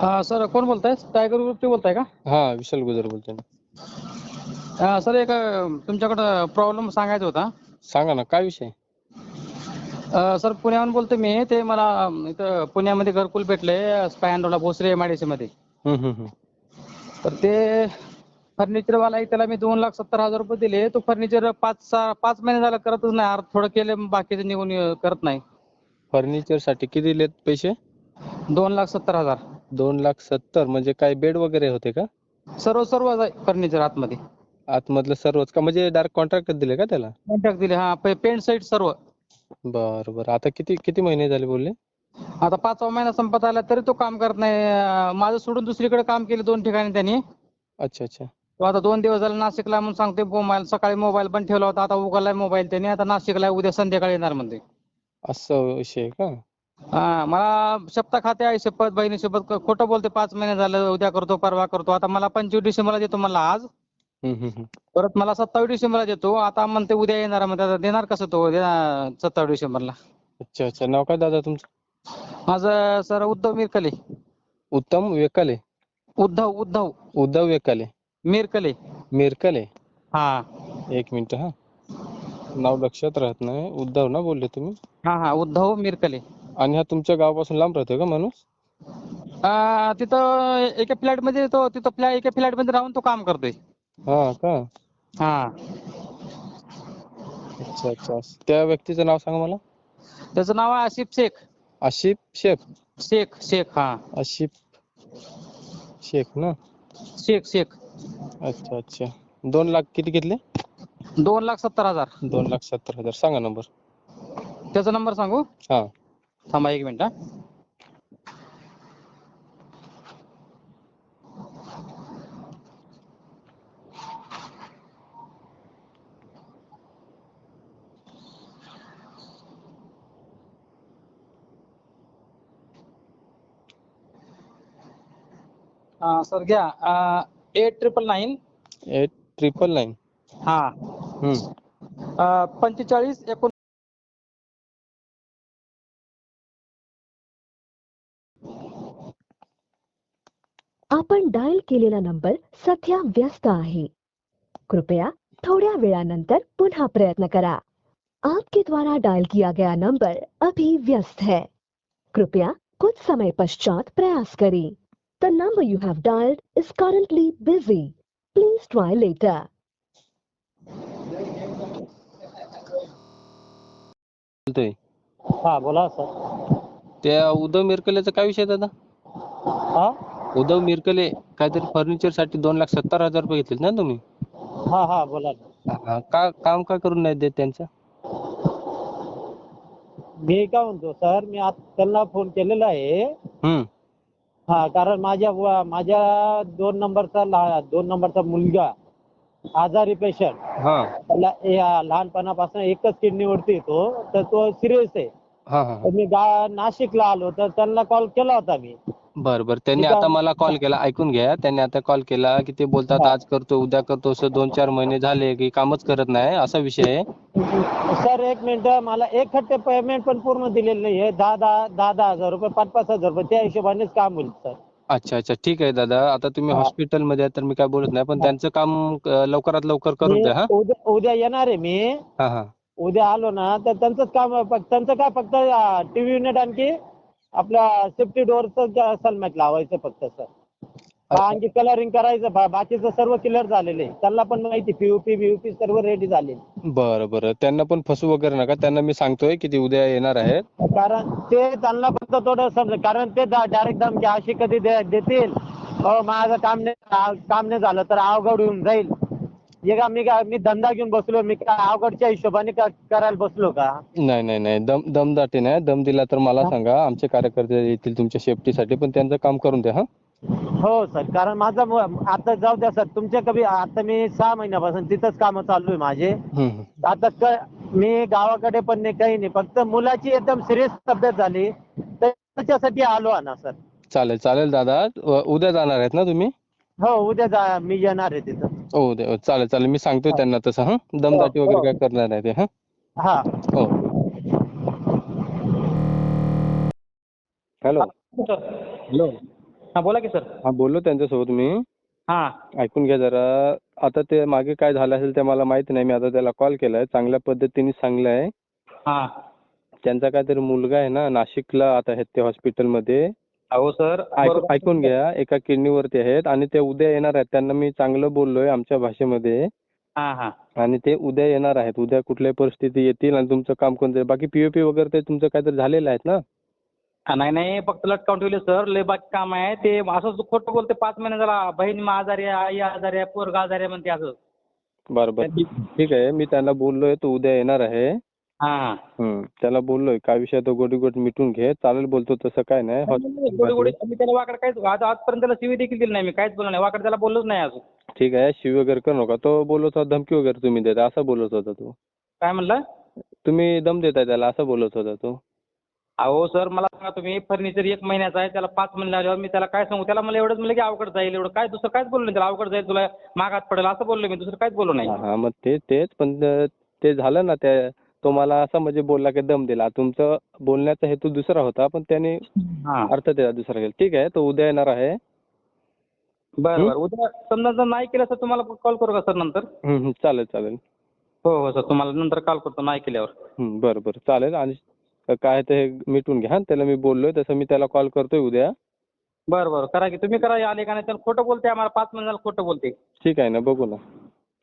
हा सर कोण बोलताय टायगर ग्रुपचे बोलताय का? हा विशाल गुजर बोलतोय ना हा, सर एक अं, तुमच्याकडं प्रॉब्लेम सांगायचा होता. सांगा ना काय विषय? अं, सर पुण्याहून बोलतो मी. ते मला अं, इथं पुण्यामध्ये घरकुल भेटले स्पॅन रोडला भोसरे एमआयडीसी मध्ये हम्म, हम्म, हम्म. तर ते फर्निचरवाला आहे त्याला मी दोन लाख सत्तर हजार रुपये दिले. तो फर्निचर पाच सहा पाच महिने झालं करतच नाही. अर्ध थोडं केलं बाकीचं निघून अं, करत नाही. फर्निचरसाठी किती दिलेत पैसे? दोन लाख सत्तर हजार. दोन लाख सत्तर म्हणजे काय बेड वगैरे होते का? सर्व सर्व फर्निचर आतमध्ये. आतमधलं सर्वच का? म्हणजे डायरेक्ट कॉन्ट्रॅक्ट दिले का त्याला? कॉन्ट्रॅक्ट दिले हा पेंट साईट सर्व. बरं बरं. आता किती किती महिने झाले बोलले? आता पाचवा महिना संपत आला तरी तो काम करत नाही. अं, माझं सोडून दुसरीकडे काम केले दोन ठिकाणी त्यांनी. अच्छा अच्छा. तो आता दोन दिवस झाले नाशिकला म्हणून सांगते मोबाईल सकाळी मोबाईल पण ठेवला होता. आता उघडलाय मोबाईल त्याने. आता नाशिकला आहे, उद्या संध्याकाळी येणार म्हणते असं विषय आहे का? हा मला शपथा खाते आहे शपथ बहिणी शपथ क- खोटं बोलते पाच महिने झालं उद्या करतो परवा करतो. आता मला पंचवीस डिसेंबरला देतो मला आज. परत मला सत्तावीस डिसेंबरला देतो. आता म्हणते उद्या येणार. म्हणते आता देणार कसं तो? सत्तावीस डिसेंबरला. अच्छा अच्छा. नाव काय दादा तुमचं? माझं सर उद्धव मिरकले. उत्तम वेकाले. उद्धव उद्धव. उद्धव वेकाले. मिरकले. मिरकले. हा. एक मिनिट हा. नाव लक्षात राहत नाही. उद्धव ना बोलले तुम्ही? हा हा. उद्धव मिरकले. आणि हा तुमच्या गावापासून लांब राहतोय का माणूस? तिथं एका फ्लॅटमध्ये तो तिथं फ्लॅट एका फ्लॅटमध्ये राहून तो काम करतोय. हा का? हा. अच्छा अच्छा. त्या व्यक्तीचं नाव सांगा मला. त्याचं नाव आहे आसिफ शेख. आशिफ शेख? शेख शेख हा. आशिफ शेख ना? शेख शेख. अच्छा अच्छा. दोन लाख किती घेतले? दोन लाख सत्तर हजार. दोन लाख सत्तर हजार. सांगा नंबर. त्याचा नंबर सांगू? हा. थांबा एक मिनिट हा हा सर घ्या eight triple nine eight triple nine हा हम्म अं, पंचेचाळीस एकोण आपण डायल केलेला नंबर सध्या व्यस्त आहे. कृपया थोड्या वेळानंतर पुन्हा प्रयत्न करा. आपके द्वारा डायल किया गया नंबर अभी व्यस्त है. कृपया कुछ समय पश्चात प्रयास करें. The number you have dialled is currently busy. Please try later बोलतोय. हा बोला सर. त्या उद्धव मिरकलेचा काय विषय दादा? हा? उद्धव मिरकले काहीतरी फर्निचरसाठी दोन लाख सत्तर हजार रुपये घेतलेत ना तुम्ही? हा हा बोला हा, का काम का करून नाही देत त्यांचं? मी काय म्हणतो सर मी आता त्यांना फोन केलेला आहे. हम्म. हा कारण माझ्या व- माझ्या दोन नंबरचा ला- दोन नंबरचा मुलगा आजारी पेशंट हा. त्याला या लहानपणापासून एकच किडनीवरती येतो तर तो सिरियस आहे. हा हा तर मी गा नाशिकला आलो तर त्यांना कॉल केला होता मी. बर बर त्यांनी. आता मला कॉल केला. ऐकून घ्या. त्यांनी आता कॉल केला की ते बोलतात. आज करतो उद्या करतो. असं दोन चार महिने झाले की कामच करत नाही. असा विषय आहे. सर एक मिनिट. मला एक खट्टे पेमेंट पण पूर्ण दिलेलं नाही आहे दहा दहा दहा दहा हजार रुपये पाच पाच हजार रुपये. त्या हिशोबानेच काम होईल सर. अच्छा अच्छा. ठीक आहे दादा. आता तुम्ही. हॉस्पिटलमध्ये आहे तर मी काय बोलत नाही. पण त्यांचं काम अं, लवकरात लवकर करून द्या हा. उद्या उद्या येणार आहे मी. हा हा. उद्या आलो ना तर त्यांचंच काम फक्त त्यांचं काय फक्त टीव्ही युनिट आणखी? आपल्या सेफ्टी डोअरचं सलमेट लावायचं फक्त सर आणखी कलरिंग करायचं बा- बाकीचं सर्व क्लिअर झालेलं आहे. त्यांना पण माहिती पीयूपी बीयूपी सर्व रेडी झाले बरं बरं. त्यांना पण फसू वगैरे नका. त्यांना मी सांगतोय की ते उद्या येणार आहेत. कारण ते त्यांना फक्त थोडं समज कारण ते डायरेक्ट धमकी अशी कधी दे- देतील. अहो माझं काम नाही काम नाही झालं तर अवघड होऊन जाईल. हे का मी काय मी धंदा घेऊन बसलो मी काय अवघडच्या हिशोबाने का- करायला बसलो का? नाही नाही नाही. दम दमदाटी नाही. दम दिला तर मला सांगा. आमचे कार्यकर्ते येतील तुमच्या सेफ्टीसाठी पण त्यांचं काम करून द्या हा. हो सर. कारण माझा मु- आता जाऊ द्या सर. तुमच्या कधी आता मी सहा महिन्यापासून तिथंच कामं चालू आहे माझे. हम्म, हम्म. आता क मी गावाकडे पण नाही काही नाही. फक्त मुलाची एकदम सिरियस तब्येत झाली. तर त्याच्यासाठी आलो आहे ना सर. चालेल चालेल दादा. उ- उद्या जाणार आहेत ना तुम्ही? हो उद्या जा मी येणार आहे तिथं. हो उद्या चालेल चालेल. मी सांगतोय त्यांना तसं हा? दमदाटी हो, वगैरे हो. काय करणार नाही ते हा? हा. हो. हॅलो. हॅलो. हा बोला की सर. हा बोललो त्यांच्यासोबत मी. हा. ऐकून घ्या जरा. आता ते मागे काय झालं असेल ते मला माहिती नाही. मी आता त्याला कॉल केलाय. चांगल्या पद्धतीने सांगलंय. हा. त्यांचा काहीतरी मुलगा आहे ना नाशिकला आता आहेत ते हॉस्पिटलमध्ये. अहो सर ऐकून घ्या एका किडनीवरती आहेत आणि ते उद्या येणार आहेत. त्यांना मी चांगलं बोललोय आमच्या भाषेमध्ये. आणि ते उद्या येणार आहेत. उद्या कुठल्याही परिस्थिती येतील आणि तुमचं काम कोणतं बाकी पीओपी वगैरे ते तुमचं काहीतरी झालेलं आहेत ना? नाही नाही फक्त लटकावून ठेवले सर. लय बाकी काम आहे. ते असंच खोटं बोलते पाच महिने झाला. बहीण मा आजारी आहे आई आजारी आहे पोरगा आजारी आहे म्हणते असं. बरं बरं. ठीक आहे. मी त्यांना बोललोय तो उद्या येणार आहे. त्याला बोललोय काय विषय तो गोडी गोडी मिटून घे चालेल बोलतो तसं काय नाही गोडी गोडी मी त्याला वाकड काहीच आज आजपर्यंत त्याला शिवी देखील दिली नाही मी काहीच बोललो नाही वाकड त्याला बोललोच नाही अजून. ठीक आहे शिवी वगैरे करू नका तो बोलत होता धमकी वगैरे तुम्ही देता असं बोलत होता तो. काय म्हणलं? तुम्ही दम देताय त्याला असं बोलत होता तो. अहो सर मला सांगा तुम्ही फर्निचर एक महिन्याचं आहे त्याला पाच महिने मी त्याला काय सांगू त्याला मला एवढंच म्हणलं की अवघड जाईल एवढं काय दुसरं काहीच बोललो नाही त्याला अवघड जाईल तुला मागात पडेल असं बोललो मी दुसरं काहीच बोललो नाही. मग ते तेच पण ते झालं ना त्या तो मला असं म्हणजे बोलला की दम दिला. तुमचं बोलण्याचा हेतू दुसरा होता पण त्याने हा. अर्थ त्याचा दुसरा केला ठीक आहे तो उद्या येणार आहे. बरं बरं. उद्या समजा जर नाही केलं तर तुम्हाला कॉल करू का सर नंतर? हम्म, हम्म, चालेल चालेल. हो हो सर. तुम्हाला नंतर कॉल करतो नाही केल्यावर. हम्म, बरं बरं. चालेल. आणि काय ते मिटून घ्या. त्याला मी बोललोय तसं मी त्याला कॉल करतोय उद्या. बरं बरं. करा की. तुम्ही करा आले का नाही तर खोटं बोलते आम्हाला पाच महिन्याला खोटं बोलते ठीक आहे ना बघू ना.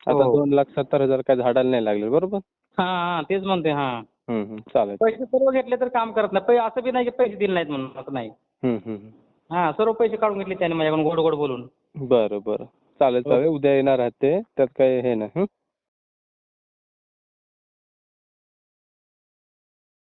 आता हो. दोन लाख सत्तर हजार काय झाडाला नाही लागले. बरोबर? हां हां तेच म्हणते हां. हम्म, हम्म, चालेल. पैसे सर्व घेतले तर काम करत नाही. पै असं बी नाही की पैसे दिले नाहीत म्हणून असं नाही. हम्म, हम्म, हां सर्व पैसे काढून घेतले त्याने माझ्याकडून गोड गोड बोलून. बरं बरं. चालेल चालेल. उद्या येणार आहेत ते. त्यात काही हे नाही हं?